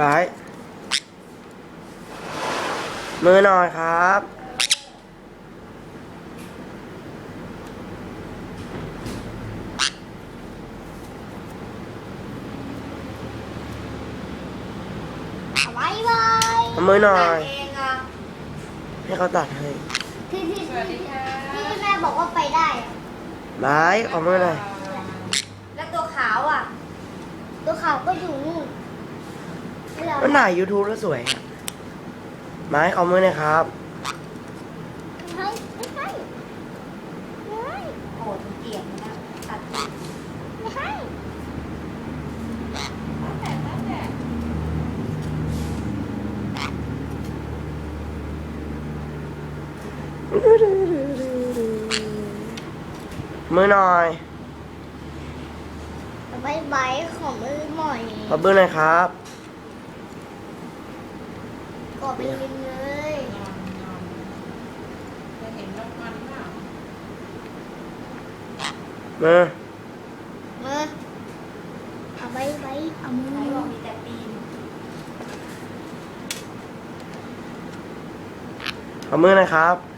บาย มือหน่อยครับบายบายเอามือหน่อย เองอะให้เขาตัดให้ที่ที่ที่ที่แม่บอกว่าไปได้อะ บายขอมือหน่อย แล้วตัวขาวอะ ตัว ขาวก็อยู่นู่นไม่เอามันถ่าย YouTube แล้วสวยอะไม้ขอมือหน่อยครับไม่ไม่ให้ไม่ให้โอ้เกลียดนะตัดไม่ให้มือหน่อย บายบายของมือหน่อยขอมือหน่อยครับกอดเป็นลิงเลยจะเห็นนกมันเปล่ามือมือเอาบายบายเอามือหน่อยมีแต่ปีนขอมือหน่อยครับ